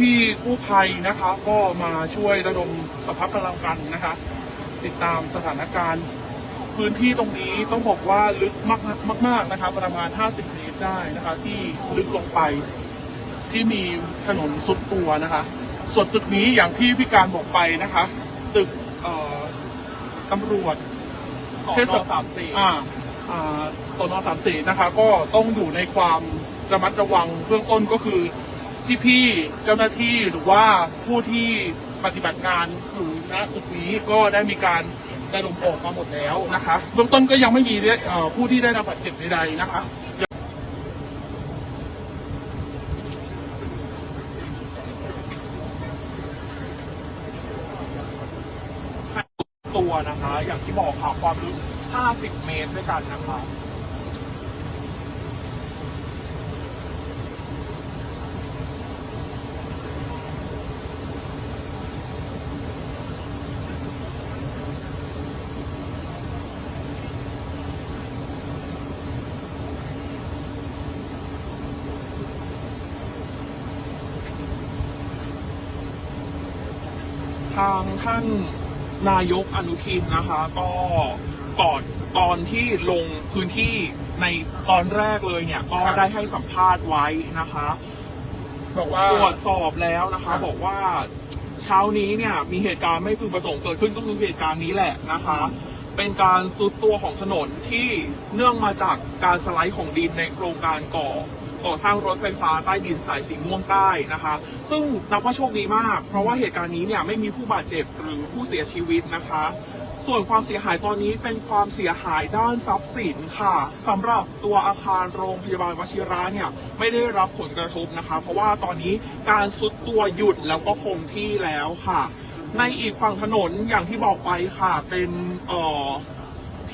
พี่ๆกู้ภัยนะคะ ก็มาช่วยระดมสภาพกำลังกันนะคะ ติดตามสถานการณ์ พื้นที่ตรงนี้ต้องบอกว่าลึกมากมากๆนะคะประมาณ 50เมตรได้นะคะ ที่ลึกลงไปที่มีถนนสุดตัวนะคะ ส่วนตึกนี้อย่างที่พี่การบอกไปนะคะ ตึกเอ่อตำรวจเทศสามสี่อ่าอ่าตนสามสี่นะคะ ก็ต้องอยู่ในความระมัดระวังเบื้องต้นก็คือ พี่ๆเจ้าหน้าที่หรือว่าผู้ที่ปฏิบัติงานอยู่ณตึกนี้ก็ได้มีการระดมออกมาหมดแล้วนะคะเบื้องต้นก็ยังไม่มีเอ่อผู้ที่ได้รับบาดเจ็บใดๆนะคะตัวนะคะ อย่างที่บอกค่ะความลึก 50 เมตรด้วยกันนะคะ ทางท่านนายกอนุทินนะคะ ก็ก่อนตอนที่ลงพื้นที่ในตอนแรกเลยเนี่ย ก็ได้ให้สัมภาษณ์ไว้นะคะ บอกว่าตรวจสอบแล้วนะคะครับบอกว่าเช้านี้เนี่ยมีเหตุการณ์ไม่พึงประสงค์เกิดขึ้นก็คือเหตุการณ์นี้แหละนะคะ เป็นการซุดตัวของถนนที่เนื่องมาจากการสไลด์ของดินในโครงการก่อ ก่อสร้างรถไฟฟ้าใต้ดินสายสีม่วงใต้นะคะ ซึ่งนับว่าโชคดีมาก เพราะว่าเหตุการณ์นี้เนี่ยไม่มีผู้บาดเจ็บหรือผู้เสียชีวิตนะคะ ส่วนความเสียหายตอนนี้เป็นความเสียหายด้านทรัพย์สินค่ะสำหรับตัวอาคารโรงพยาบาลวชิระเนี่ยไม่ได้รับผลกระทบนะคะ เพราะว่าตอนนี้การซุดตัวหยุดแล้วก็คงที่แล้วค่ะ ในอีกฝั่งถนนอย่างที่บอกไปค่ะเป็นเอ่อ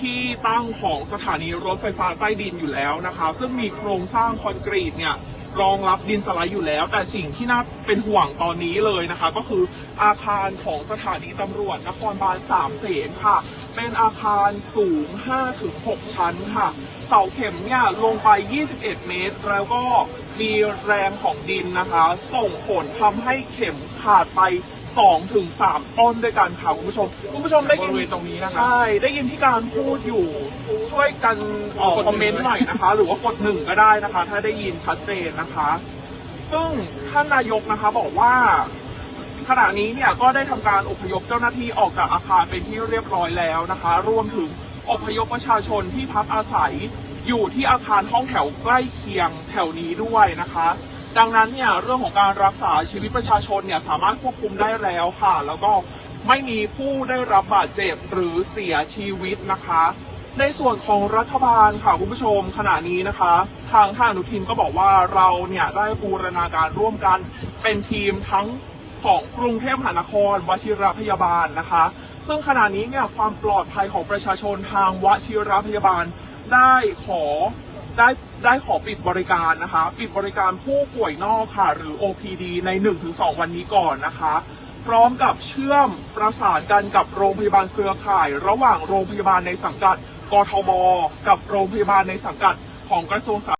ที่ตั้งของสถานีรถไฟฟ้าใต้ดินอยู่แล้วนะคะ ซึ่งมีโครงสร้างคอนกรีตเนี่ยรองรับดินสไลด์อยู่แล้ว แต่สิ่งที่น่าเป็นห่วงตอนนี้เลยนะคะ ก็คืออาคารของสถานีตำรวจนครบาลสามเสนค่ะ เป็นอาคารสูง 5-6 ชั้นค่ะ เสาเข็มเนี่ยลงไป 21 เมตร แล้วก็มีแรงของดินนะคะ ส่งผลทำให้เข็มขาดไป 2ถึง3ต้นด้วยกันค่ะคุณผู้ชมคุณผู้ชมได้ยินบริเวณตรงนี้นะครับใช่ได้ยินที่การพูดอยู่ ช่วยกันเอ่อกดหนึ่ง คอมเมนต์หน่อยนะคะ หรือว่ากดหนึ่งก็ได้นะคะ ถ้าได้ยินชัดเจนนะคะ ซึ่งท่านนายกนะคะบอกว่า ขณะนี้เนี่ยก็ได้ทำการอพยพเจ้าหน้าที่ออกจากอาคารเป็นที่เรียบร้อยแล้วนะคะ รวมถึงอพยพประชาชนที่พักอาศัยอยู่ที่อาคารห้องแถวใกล้เคียงแถวนี้ด้วยนะคะ ดังนั้นเนี่ยเรื่องของการรักษาชีวิตประชาชนเนี่ยสามารถควบคุมได้แล้วค่ะ แล้วก็ไม่มีผู้ได้รับบาดเจ็บหรือเสียชีวิตนะคะ ในส่วนของรัฐบาลค่ะคุณผู้ชมขณะนี้นะคะ ทางท่านอนุทินก็บอกว่าเราเนี่ยได้บูรณาการร่วมกันเป็นทีมทั้งของกรุงเทพมหานครวชิรพยาบาลนะคะ ซึ่งขณะนี้เนี่ยความปลอดภัยของประชาชนทางวชิรพยาบาลได้ขอ ได้ได้ขอปิดบริการนะคะ ปิดบริการผู้ป่วยนอกค่ะ หรือ OPD ใน 1-2 วันนี้ก่อนนะคะ พร้อมกับเชื่อมประสานกันกับโรงพยาบาลเครือข่าย ระหว่างโรงพยาบาลในสังกัด กทม กับโรงพยาบาลในสังกัดของกระทรวงสา